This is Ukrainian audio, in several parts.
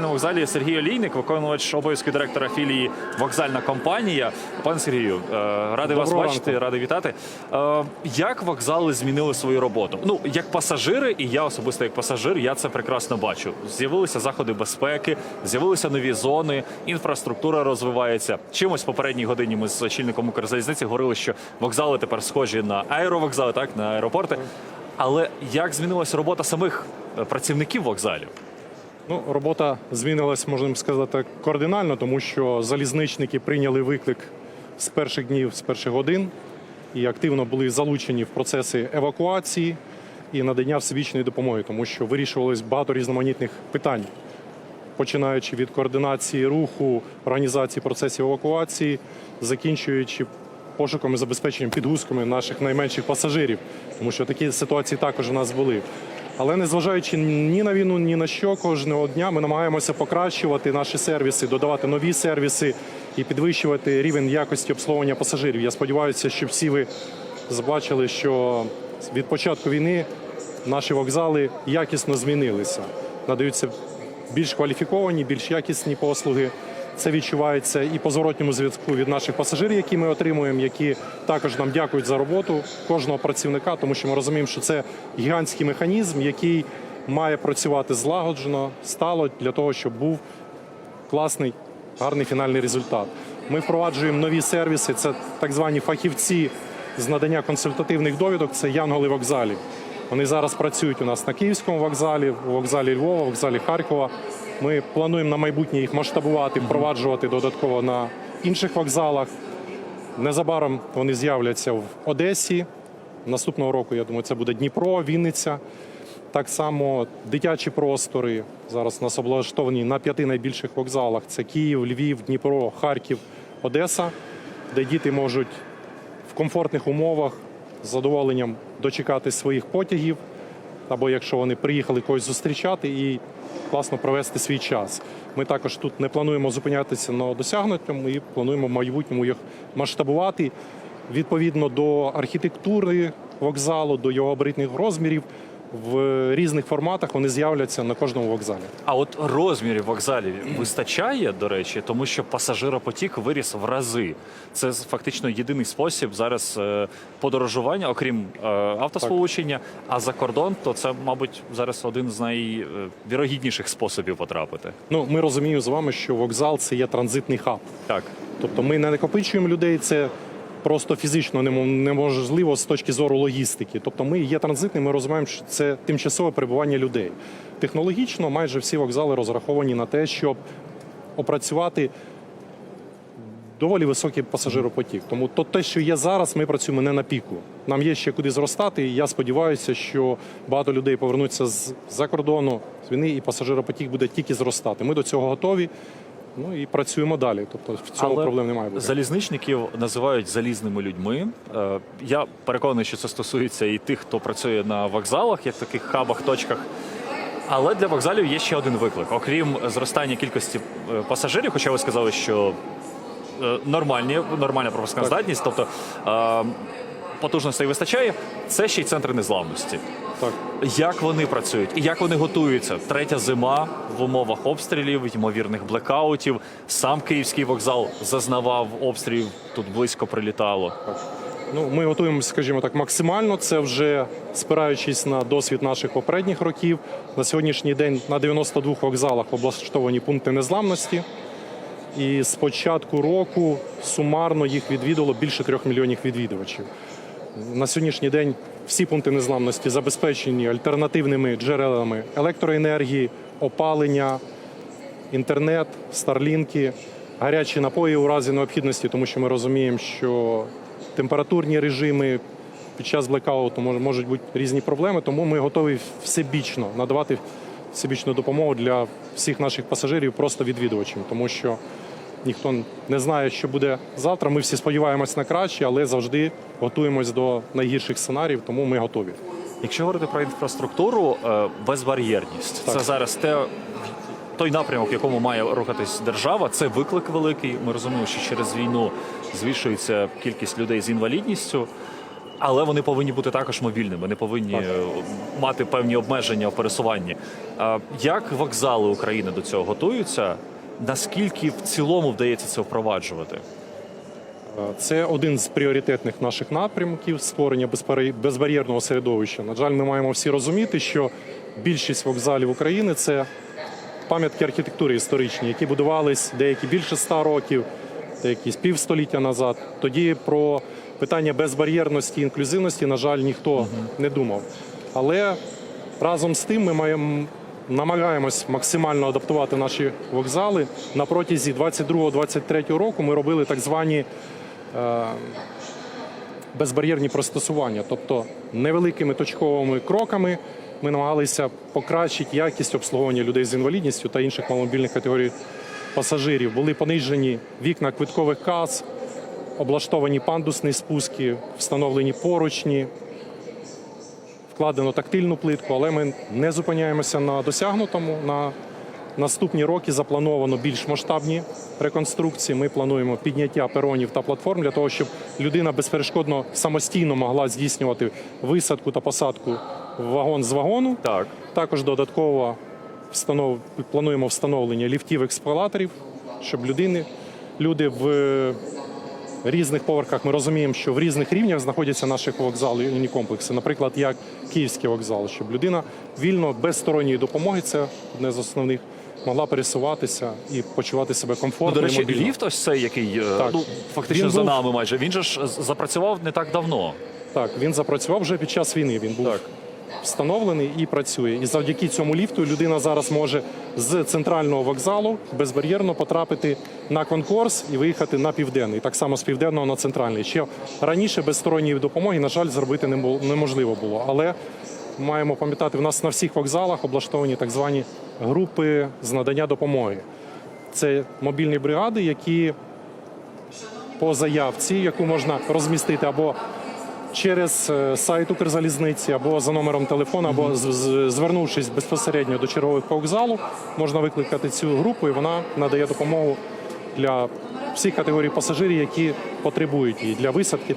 На вокзалі Сергій Олійник, виконувач обов'язки директора філії Вокзальна компанія. Пане Сергію, е, радий вас бачити, ранку. радий вітати. Е, Як вокзали змінили свою роботу? Ну як пасажири, і я особисто як пасажир, я це прекрасно бачу. З'явилися заходи безпеки, з'явилися нові зони, інфраструктура розвивається. Чимось в попередній годині ми з очільником Укрзалізниці говорили, що вокзали тепер схожі на аеровокзали, так на аеропорти. Але як змінилася робота самих е, працівників вокзалів? Ну, робота змінилась, можна сказати, кардинально, тому що залізничники прийняли виклик з перших днів, з перших годин і активно були залучені в процеси евакуації і надання всебічної допомоги, тому що вирішувалось багато різноманітних питань, починаючи від координації руху, організації процесів евакуації, закінчуючи пошуком і забезпеченням підгузками наших найменших пасажирів, тому що такі ситуації також у нас були. Але незважаючи ні на війну, ні на що, кожного дня ми намагаємося покращувати наші сервіси, додавати нові сервіси і підвищувати рівень якості обслуговування пасажирів. Я сподіваюся, що всі ви побачили, що від початку війни наші вокзали якісно змінилися. Надаються більш кваліфіковані, більш якісні послуги. Це відчувається і по зворотньому зв'язку від наших пасажирів, які ми отримуємо, які також нам дякують за роботу кожного працівника, тому що ми розуміємо, що це гігантський механізм, який має працювати злагоджено, стало для того, щоб був класний, гарний фінальний результат. Ми впроваджуємо нові сервіси. Це так звані фахівці з надання консультативних довідок. Це янголи вокзалів. Вони зараз працюють у нас на Київському вокзалі, у вокзалі Львова, вокзалі Харкова. Ми плануємо на майбутнє їх масштабувати, впроваджувати додатково на інших вокзалах. Незабаром вони з'являться в Одесі. Наступного року, я думаю, це буде Дніпро, Вінниця. Так само дитячі простори зараз нас облаштовані на п'яти найбільших вокзалах: це Київ, Львів, Дніпро, Харків, Одеса, де діти можуть в комфортних умовах з задоволенням дочекати своїх потягів, або якщо вони приїхали когось зустрічати і класно провести свій час. Ми також тут не плануємо зупинятися на досягнутому і плануємо в майбутньому їх масштабувати відповідно до архітектури вокзалу, до його обритних розмірів. В різних форматах вони з'являться на кожному вокзалі. А от розмірів вокзалів вистачає, до речі, тому що пасажиропотік виріс в рази. Це фактично єдиний спосіб зараз е, подорожування, окрім е, автосполучення. А за кордон, то це, мабуть, зараз один з найвірогідніших способів потрапити. Ну, ми розуміємо з вами, що вокзал це є транзитний хаб. Так. Тобто ми не накопичуємо людей, це просто фізично немо- неможливо з точки зору логістики. Тобто ми є транзитними, ми розуміємо, що це тимчасове перебування людей. Технологічно майже всі вокзали розраховані на те, щоб опрацювати доволі високий пасажиропотік. Тому то те, що є зараз, ми працюємо не на піку. Нам є ще куди зростати. І я сподіваюся, що багато людей повернуться з за кордону з війни, і пасажиропотік буде тільки зростати. Ми до цього готові. Ну і працюємо далі. Тобто в цьому проблем немає бути. Залізничників називають залізними людьми. Е, Я переконаний, що це стосується і тих, хто працює на вокзалах, як таких хабах, точках. Але для вокзалів є ще один виклик. Окрім зростання кількості е, пасажирів, хоча ви сказали, що е, нормальні, нормальна пропускна здатність, тобто е, потужностей вистачає, це ще й центри незламності. Так. Як вони працюють і як вони готуються? Третя зима в умовах обстрілів, ймовірних блекаутів. Сам київський вокзал зазнавав обстрілів, тут близько прилітало. Ну, ми готуємося, скажімо так, максимально. Це вже спираючись на досвід наших попередніх років. На сьогоднішній день на 92 вокзалах облаштовані пункти незламності. І з початку року сумарно їх відвідало більше трьох мільйонів відвідувачів. На сьогоднішній день всі пункти незламності забезпечені альтернативними джерелами електроенергії, опалення, інтернет, старлінки, гарячі напої у разі необхідності, тому що ми розуміємо, що температурні режими під час блекауту можуть бути різні проблеми, тому ми готові всебічно надавати всебічну допомогу для всіх наших пасажирів, просто відвідувачів, тому що ніхто не знає, що буде завтра. Ми всі сподіваємось на краще, але завжди готуємось до найгірших сценаріїв, тому ми готові. Якщо говорити про інфраструктуру, е, безбар'єрність це зараз те. Той напрямок, в якому має рухатись держава, це виклик великий. Ми розуміємо, що через війну збільшується кількість людей з інвалідністю. Але вони повинні бути також мобільними, не повинні Так. е, мати певні обмеження в пересуванні. Як вокзали України до цього готуються? Наскільки в цілому вдається це впроваджувати? Це один з пріоритетних наших напрямків створення безбар'єрного середовища. На жаль, ми маємо всі розуміти, що більшість вокзалів України це пам'ятки архітектури історичні, які будувались деякі більше ста років, деякі з півстоліття назад. Тоді про питання безбар'єрності і інклюзивності, на жаль, ніхто не думав. Але разом з тим ми маємо. Намагаємось максимально адаптувати наші вокзали. На протязі 22-23 року ми робили так звані безбар'єрні пристосування, тобто невеликими точковими кроками ми намагалися покращити якість обслуговування людей з інвалідністю та інших маломобільних категорій пасажирів. Були понижені вікна квиткових кас, облаштовані пандусні спуски, встановлені поручні, вкладено тактильну плитку, але ми не зупиняємося на досягнутому. На наступні роки заплановано більш масштабні реконструкції. Ми плануємо підняття перонів та платформ для того, щоб людина безперешкодно самостійно могла здійснювати висадку та посадку в вагон з вагону. Так. Також додатково встанов... плануємо встановлення ліфтів ескалаторів, щоб людини, люди в різних поверхах ми розуміємо, що в різних рівнях знаходяться наші вокзали і комплекси. Наприклад, як Київський вокзал, щоб людина вільно, без сторонньої допомоги, це одне з основних, могла пересуватися і почувати себе Ну, комфортно. до речі, ліфт ось цей, який е, Так. ну, фактично Він за був- нами майже. Він же ж запрацював не так давно. Так, він запрацював вже під час війни. Він був Так. встановлений і працює. І завдяки цьому ліфту людина зараз може з центрального вокзалу безбар'єрно потрапити на конкурс і виїхати на південний. Так само з південного на центральний. Ще раніше без сторонньої допомоги, на жаль, зробити не бу- неможливо було. Але маємо пам'ятати, в нас на всіх вокзалах облаштовані так звані групи з надання допомоги. Це мобільні бригади, які по заявці, яку можна розмістити або через е, сайт Укрзалізниці, або за номером телефону, або звернувшись безпосередньо до чергових по вокзалу, можна викликати цю групу, і вона надає допомогу для всіх категорій пасажирів, які потребують її для висадки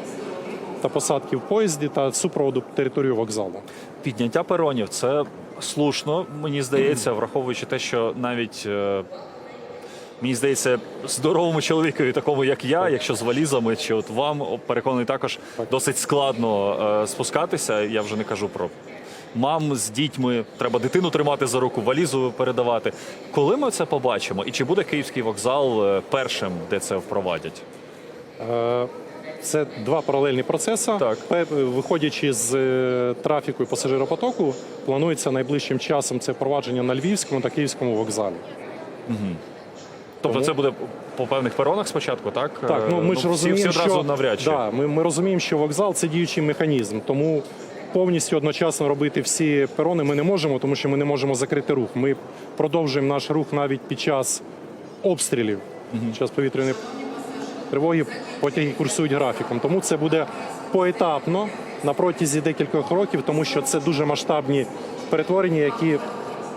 та посадки в поїзді та супроводу територію вокзалу. Підняття перонів це слушно, мені здається, враховуючи те, що навіть. Мені здається, здоровому чоловікові, такому як я, якщо з валізами, чи от вам переконаний також досить складно е, спускатися. Я вже не кажу про мам з дітьми. Треба дитину тримати за руку, валізу передавати. Коли ми це побачимо, і чи буде київський вокзал е, першим, де це впровадять? Е, Це два паралельні процеси. Так. Виходячи з трафіку і пасажиропотоку, планується найближчим часом це впровадження на Львівському та Київському вокзалі. Тобто це буде по певних перонах спочатку, так? Так, ну ми Е, ж розуміємо, всі, всі одразу що навряд чи. Да, ми, ми розуміємо, що вокзал це діючий механізм, тому повністю одночасно робити всі перони ми не можемо, тому що ми не можемо закрити рух. Ми продовжуємо наш рух навіть під час обстрілів, під час повітряної тривоги потяги курсують графіком. Тому це буде поетапно на протязі декількох років, тому що це дуже масштабні перетворення, які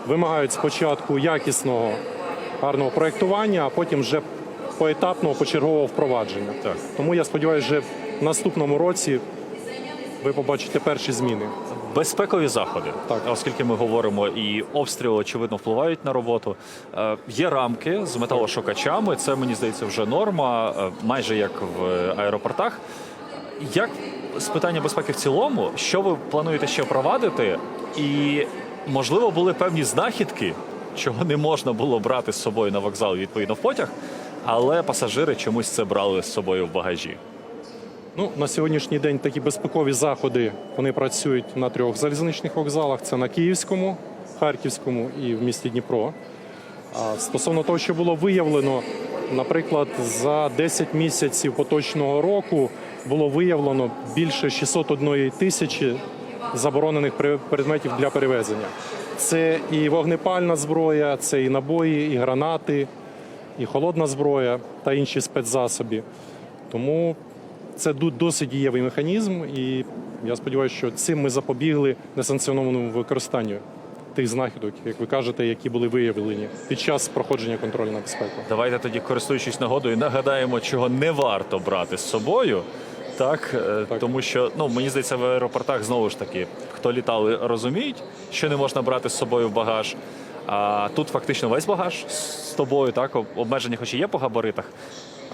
вимагають спочатку якісного гарного проєктування, а потім вже поетапного почергового впровадження. Так. Тому я сподіваюся, що в наступному році ви побачите перші зміни. Безпекові заходи, Так. оскільки ми говоримо, і обстріли очевидно впливають на роботу. Е, є рамки з металошукачами. Це мені здається вже норма, е, майже як в аеропортах. Як з питання безпеки в цілому, що ви плануєте ще впровадити? І можливо були певні знахідки, чого не можна було брати з собою на вокзал відповідно в потяг, але пасажири чомусь це брали з собою в багажі. Ну, на сьогоднішній день такі безпекові заходи вони працюють на трьох залізничних вокзалах: це на Київському, Харківському і в місті Дніпро. А стосовно того, що було виявлено, наприклад, за 10 місяців поточного року було виявлено більше 601 тисячі заборонених предметів для перевезення. Це і вогнепальна зброя, це і набої, і гранати, і холодна зброя та інші спецзасоби. Тому це досить дієвий механізм, і я сподіваюся, що цим ми запобігли несанкціонованому використанню тих знахідок, як ви кажете, які були виявлені під час проходження контролю на безпеку. Давайте тоді, користуючись нагодою, нагадаємо, чого не варто брати з собою. Так, е, тому що ну мені здається, в аеропортах знову ж таки, хто літали, розуміють, що не можна брати з собою в багаж. А тут фактично весь багаж з тобою, так об- обмеження, хоч і є по габаритах.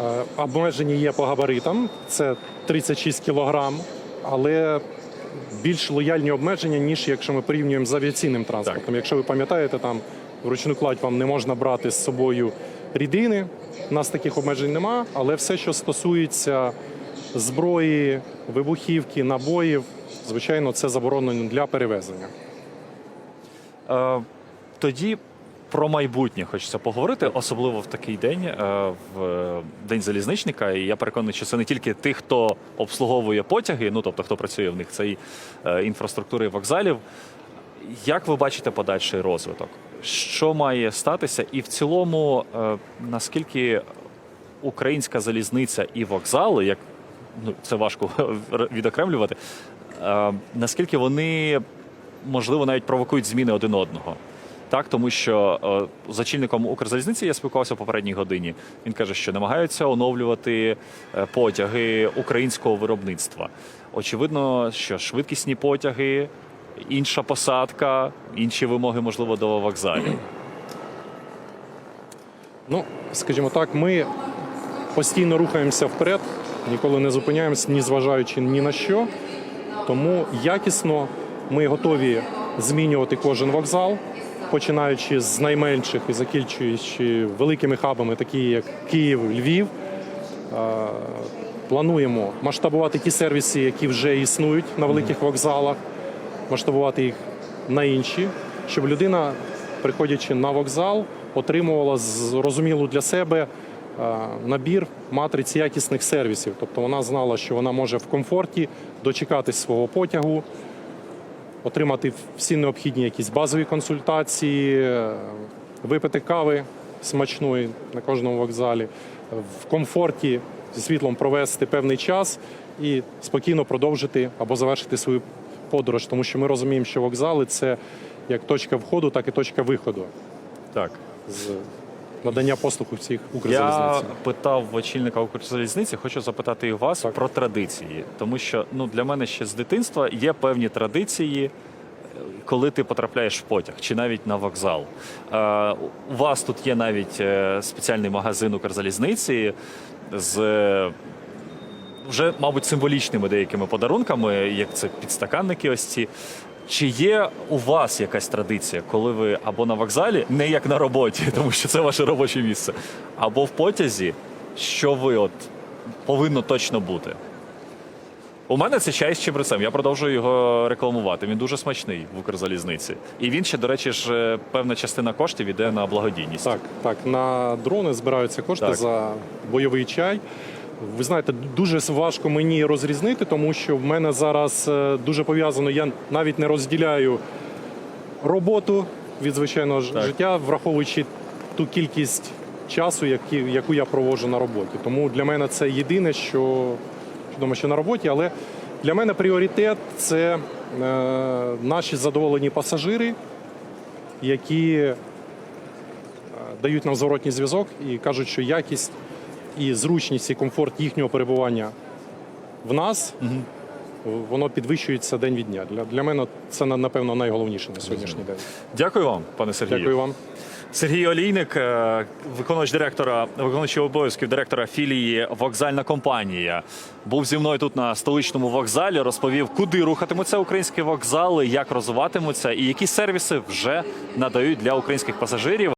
Е, Обмежені є по габаритам, це 36 кілограм, але більш лояльні обмеження, ніж якщо ми порівнюємо з авіаційним транспортом. Якщо ви пам'ятаєте, там вручну кладь вам не можна брати з собою рідини. У нас таких обмежень нема, але все, що стосується зброї, вибухівки, набоїв, звичайно, це заборонено для перевезення. Е, тоді про майбутнє хочеться поговорити, особливо в такий день, е, в день залізничника. І я переконаний, що це не тільки тих, хто обслуговує потяги, ну тобто хто працює в них, це і е, інфраструктури вокзалів. Як ви бачите подальший розвиток? Що має статися? І в цілому, е, наскільки українська залізниця і вокзали, як це важко відокремлювати, е, наскільки вони можливо навіть провокують зміни один одного? Так, тому що е, з очільником Укрзалізниці я спілкувався в попередній годині. Він каже, що намагаються оновлювати е, потяги українського виробництва. Очевидно, що швидкісні потяги, інша посадка, інші вимоги, можливо, до вокзалів. Ну, скажімо так, ми постійно рухаємося вперед, ніколи не зупиняємося, ні зважаючи ні на що. Тому якісно ми готові змінювати кожен вокзал, починаючи з найменших і закінчуючи великими хабами, такі як Київ, Львів. Плануємо масштабувати ті сервіси, які вже існують на великих вокзалах, масштабувати їх на інші, щоб людина, приходячи на вокзал, отримувала зрозумілу для себе набір матриць якісних сервісів. Тобто вона знала, що вона може в комфорті дочекатись свого потягу, отримати всі необхідні якісь базові консультації, е, випити кави смачної на кожному вокзалі, в комфорті зі світлом провести певний час і спокійно продовжити або завершити свою подорож, тому що ми розуміємо, що вокзали це як точка входу, так і точка виходу Так. Надання послуг у всіх Я питав в очільника Укрзалізниці, хочу запитати і вас Так. про традиції. Тому що ну, для мене ще з дитинства є певні традиції, коли ти потрапляєш в потяг чи навіть на вокзал. Е, у вас тут є навіть е, спеціальний магазин Укрзалізниці з. е, Вже, мабуть, символічними деякими подарунками, як це підстаканники ось ці. Чи є у вас якась традиція, коли ви або на вокзалі, не як на роботі, тому що це ваше робоче місце, або в потязі, що ви от повинно точно бути? У мене це чай з чебрецем. Я продовжую його рекламувати. Він дуже смачний в Укрзалізниці. І він ще, до речі, ж е, певна частина коштів іде на благодійність. Так, так, на дрони збираються кошти Так. за бойовий чай. Ви знаєте, дуже важко мені розрізнити, тому що в мене зараз е, дуже пов'язано. Я навіть не розділяю роботу від звичайного Так. життя, враховуючи ту кількість часу, яку я проводжу на роботі. Тому для мене це єдине, що, що думаю, що на роботі, але для мене пріоритет це е, наші задоволені пасажири, які е, дають нам зворотній зв'язок і кажуть, що якість і зручність і комфорт їхнього перебування в нас воно підвищується день від дня. Для, для мене це напевно найголовніше на сьогоднішній день. Дякую вам, пане Сергію. Дякую вам. Сергій Олійник, е, виконувач директора, виконуючий обов'язків директора філії Вокзальна компанія, був зі мною тут на столичному вокзалі. Розповів, куди рухатимуться українські вокзали, як розвиватимуться і які сервіси вже надають для українських пасажирів.